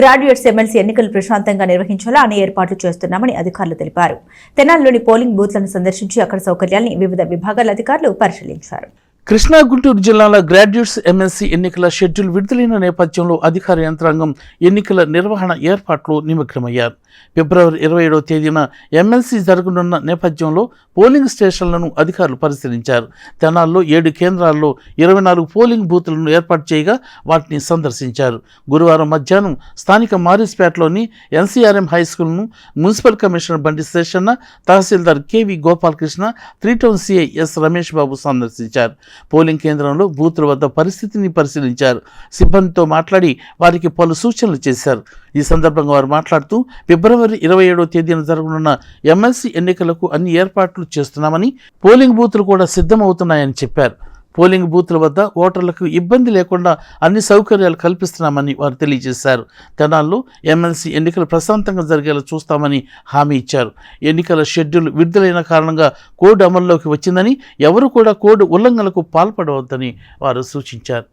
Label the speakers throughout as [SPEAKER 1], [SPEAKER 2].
[SPEAKER 1] Graduates MLC ఎన్నికలు ప్రశాంతంగా నిర్వహించేలా అన్ని ఏర్పాట్లు చేస్తున్నామని అధికారులు తెలిపారు. తెనాలిలోని పోలింగ్ బూత్లను సందర్శించి అక్కడ సౌకర్యాల్ని వివిధ విభాగాల అధికారులు పరిశీలించారు.
[SPEAKER 2] కృష్ణా గుంటూరు జిల్లాల గ్రాడ్యుయేట్స్ ఎమ్మెల్సీ ఎన్నికల షెడ్యూల్ విడుదలైన నేపథ్యంలో అధికార యంత్రాంగం ఎన్నికల నిర్వహణ ఏర్పాట్లు నిమగ్నమయ్యారు. ఫిబ్రవరి ఇరవై ఏడవ తేదీన ఎమ్మెల్సీ జరగనున్న నేపథ్యంలో పోలింగ్ స్టేషన్లను అధికారులు పరిశీలించారు. తెనాల్లో ఏడు కేంద్రాల్లో ఇరవై నాలుగు పోలింగ్ బూత్లను ఏర్పాటు చేయగా వాటిని సందర్శించారు. గురువారం మధ్యాహ్నం స్థానిక మారిస్పేటలోని ఎన్సీఆర్ఎం హైస్కూల్ను మున్సిపల్ కమిషనర్ బండి శేషన్న తహసీల్దార్ KV Gopalakrishna three town CI S Ramesh Babu సందర్శించారు. పోలింగ్ కేంద్రంలో బూత్ల వద్ద పరిస్థితిని పరిశీలించారు. సిబ్బందితో మాట్లాడి వారికి పలు సూచనలు చేశారు. ఈ సందర్భంగా వారు మాట్లాడుతూ ఫిబ్రవరి ఇరవై ఏడవ తేదీన జరగనున్న ఎమ్మెల్సీ ఎన్నికలకు అన్ని ఏర్పాట్లు చేస్తున్నామని పోలింగ్ బూత్లు కూడా సిద్ధమవుతున్నాయని చెప్పారు. పోలింగ్ బూత్ల వద్ద ఓటర్లకు ఇబ్బంది లేకుండా అన్ని సౌకర్యాలు కల్పిస్తున్నామని వారు తెలియజేశారు. తెనాల్లో ఎమ్మెల్సీ ఎన్నికలు ప్రశాంతంగా జరిగేలా చూస్తామని హామీ ఇచ్చారు. ఎన్నికల షెడ్యూల్ విడుదలైన కారణంగా కోడ్ అమల్లోకి వచ్చిందని ఎవరు కూడా కోడ్ ఉల్లంఘనలకు పాల్పడవద్దని వారు సూచించారు.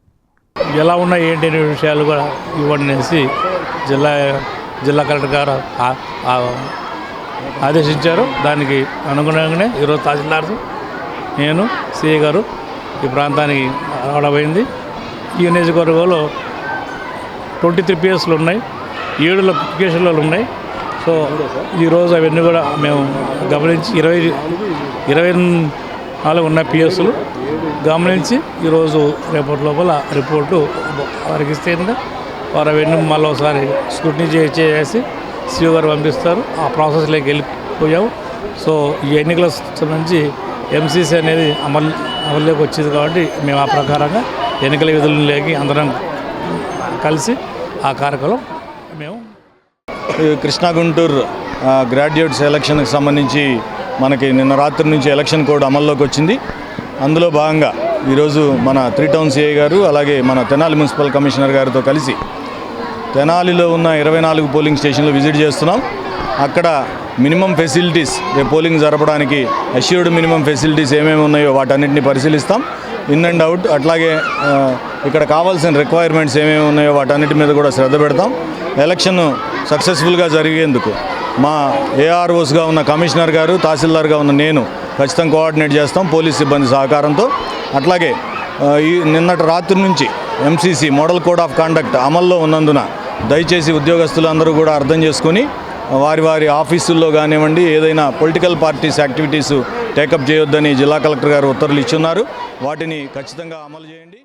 [SPEAKER 3] ఎలా ఉన్నాయి ఏంటి అనే విషయాలు కూడా ఇవ్వండి అనేసి జిల్లా జిల్లా కలెక్టర్ గారు ఆదేశించారు. దానికి అనుగుణంగానే ఈరోజు తహసీల్దార్ నేను సిఏ గారు ఈ ప్రాంతానికి రావడమైంది ఈ నియోజకవర్గంలో ట్వంటీ త్రీ పిఎస్లు ఉన్నాయి. ఏడు లొకేషన్లు ఉన్నాయి. సో ఈరోజు అవన్నీ కూడా మేము గమనించి ఇరవై ఇరవై నాలుగు ఉన్న పిఎస్లు గమనించి ఈరోజు రేపటి లోపల రిపోర్టు వారికి ఇస్తే వారు అవన్నీ మళ్ళీ ఒకసారి స్క్రూటినీ చే- చేసి సీఓ గారు పంపిస్తారు. ఆ ప్రాసెస్లోకి వెళ్ళిపోయాము. సో ఈ ఎన్నికల సంబంధించి ఎంసీసీ అనేది అమలు అమల్లోకి వచ్చింది కాబట్టి మేము ఆ ప్రకారంగా ఎన్నికల విధులలోకి అందరం కలిసి ఆ కార్యక్రమం మేము
[SPEAKER 4] కృష్ణా గుంటూరు గ్రాడ్యుయేట్స్ ఎలక్షన్కి సంబంధించి మనకి నిన్న రాత్రి నుంచి ఎలక్షన్ కోడ్ అమల్లోకి వచ్చింది. అందులో భాగంగా ఈరోజు మన త్రీ టౌన్ సిఐ గారు అలాగే మన తెనాలి మున్సిపల్ కమిషనర్ గారితో కలిసి తెనాలిలో ఉన్న ఇరవై నాలుగు పోలింగ్ స్టేషన్లు విజిట్ చేస్తున్నాం. అక్కడ మినిమం ఫెసిలిటీస్ పోలింగ్ జరపడానికి అష్యూర్డ్ మినిమం ఫెసిలిటీస్ ఏమేమి ఉన్నాయో వాటన్నిటిని పరిశీలిస్తాం. ఇన్ అండ్ అవుట్ అట్లాగే ఇక్కడ కావాల్సిన రిక్వైర్మెంట్స్ ఏమేమి ఉన్నాయో వాటన్నిటి మీద కూడా శ్రద్ధ పెడతాం. ఎలక్షన్ సక్సెస్ఫుల్గా జరిగేందుకు మా ఏఆర్ఓస్గా ఉన్న కమిషనర్ గారు తహసీల్దార్గా ఉన్న నేను ఖచ్చితంగా కోఆర్డినేట్ చేస్తాం పోలీస్ సిబ్బంది సహకారంతో. అట్లాగే ఈ నిన్నటి రాత్రి నుంచి MCC model code of conduct అమల్లో ఉన్నందున దయచేసి ఉద్యోగస్తులందరూ కూడా అర్థం చేసుకొని వారి వారి ఆఫీసుల్లో కానివ్వండి ఏదైనా పొలిటికల్ పార్టీస్ యాక్టివిటీస్ టేకప్ చేయొద్దని జిల్లా కలెక్టర్ గారు ఉత్తర్వులు ఇచ్చున్నారు. వాటిని ఖచ్చితంగా అమలు చేయండి.